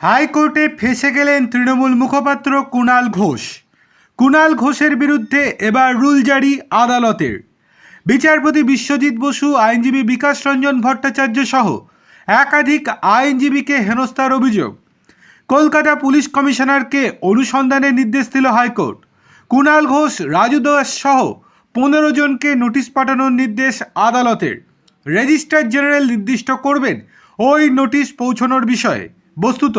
হাইকোর্টে ফেসে গেলেন তৃণমূল মুখপাত্র কুণাল ঘোষ। কুণাল ঘোষের বিরুদ্ধে এবার রুল জারি আদালতের। বিচারপতি বিশ্বজিৎ বসু, আইনজীবী বিকাশ রঞ্জন ভট্টাচার্য সহ একাধিক আইনজীবীকে হেনস্থার অভিযোগ। কলকাতা পুলিশ কমিশনারকে অনুসন্ধানের নির্দেশ দিল হাইকোর্ট। কুণাল ঘোষ, রাজু দাস সহ পনেরো জনকে নোটিশ পাঠানোর নির্দেশ আদালতের। রেজিস্ট্রার জেনারেল নির্দিষ্ট করবেন ওই নোটিশ পৌঁছানোর বিষয়ে। বস্তুত,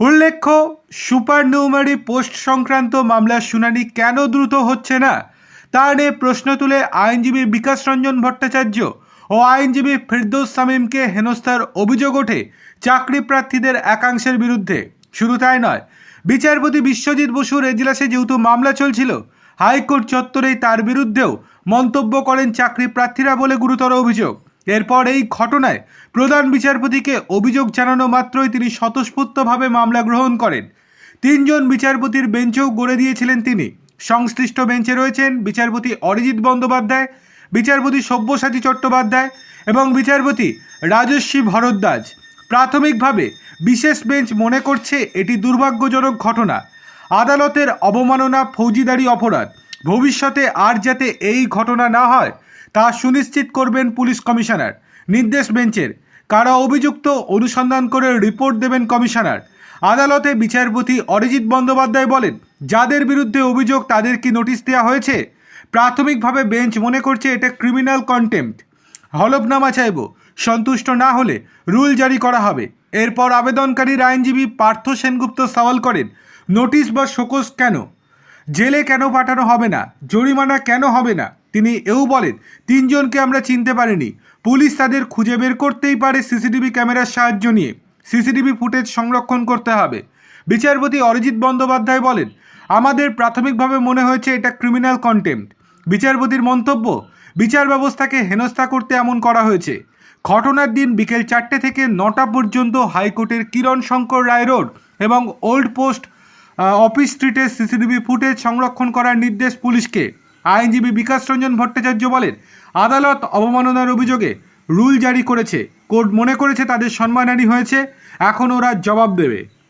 উল্লেখ্য সুপার নিউমারি পোস্ট সংক্রান্ত মামলার শুনানি কেন দ্রুত হচ্ছে না? তা নিয়ে প্রশ্ন তুলে আইনজীবী বিকাশ রঞ্জন ভট্টাচার্য ও আইনজীবী ফিরদৌস সামিমকে হেনস্থার অভিযোগ ওঠে চাকরি প্রার্থীদের একাংশের বিরুদ্ধে। শুধু তাই নয়, বিচারপতি বিশ্বজিৎ বসুর এজলাসে যেহেতু মামলা চলছিল, হাইকোর্ট চত্বরেই তার বিরুদ্ধেও মন্তব্য করেন চাকরি প্রার্থীরা বলে গুরুতর অভিযোগ। এরপর এই ঘটনায় প্রধান বিচারপতিকে অভিযোগ জানানো মাত্রই তিনি স্বতঃস্ফূর্তভাবে মামলা গ্রহণ করেন। তিনজন বিচারপতির বেঞ্চেও গড়ে দিয়েছিলেন তিনি। সংশ্লিষ্ট বেঞ্চে রয়েছেন বিচারপতি অরিজিৎ বন্দ্যোপাধ্যায়, বিচারপতি সব্যসাচী চট্টোপাধ্যায় এবং বিচারপতি রাজস্বী ভরদ্বাজ। প্রাথমিকভাবে বিশেষ বেঞ্চ মনে করছে এটি দুর্ভাগ্যজনক ঘটনা। আদালতের অবমাননা, ফৌজিদারি অপরাধ। ভবিষ্যতে আর যাতে এই ঘটনা না হয় তা সুনিশ্চিত করবেন পুলিশ কমিশনার। নির্দেশ বেঞ্চের। কারা অভিযুক্ত অনুসন্ধান করে রিপোর্ট দেবেন কমিশনার। আদালতে বিচারপতি অরিজিৎ বন্দ্যোপাধ্যায় বলেন, যাদের বিরুদ্ধে অভিযোগ তাদের কি নোটিশ দেওয়া হয়েছে? প্রাথমিকভাবে বেঞ্চ মনে করছে এটা ক্রিমিনাল কন্টেম্পট। হলফনামা চাইব, সন্তুষ্ট না হলে রুল জারি করা হবে। এরপর আবেদনকারীর আইনজীবী পার্থ সেনগুপ্ত সওয়াল করেন, নোটিশ বা শোকস কেন? জেলে কেন পাঠানো হবে না? জরিমানা কেন হবে না? তিনি এও বলেন, তিনজনকে আমরা চিনতে পারিনি। পুলিশ তাদের খুঁজে বের করতেই পারে সিসিটিভি ক্যামেরার সাহায্য নিয়ে। সিসিটিভি ফুটেজ সংরক্ষণ করতে হবে। বিচারপতি অরিজিৎ বন্দ্যোপাধ্যায় বলেন, আমাদের প্রাথমিকভাবে মনে হয়েছে এটা ক্রিমিনাল কন্টেম্পট বিচারপতির মন্তব্য, বিচার ব্যবস্থাকে হেনস্থা করতে এমন করা হয়েছে। ঘটনার দিন বিকেল চারটে থেকে নটা পর্যন্ত হাইকোর্টের কিরণ শঙ্কর রায় রোড এবং ওল্ড পোস্ট অফিস স্ট্রিটের সিসিটিভি ফুটেজ সংরক্ষণ করার নির্দেশ পুলিশকে। আইনজীবী বিকাশ রঞ্জন ভট্টাচার্য বলেন, আদালত অবমাননার অভিযোগে রুল জারি করেছে। কোর্ট মনে করেছে তাদের সম্মানহানি হয়েছে। এখন ওরা জবাব দেবে।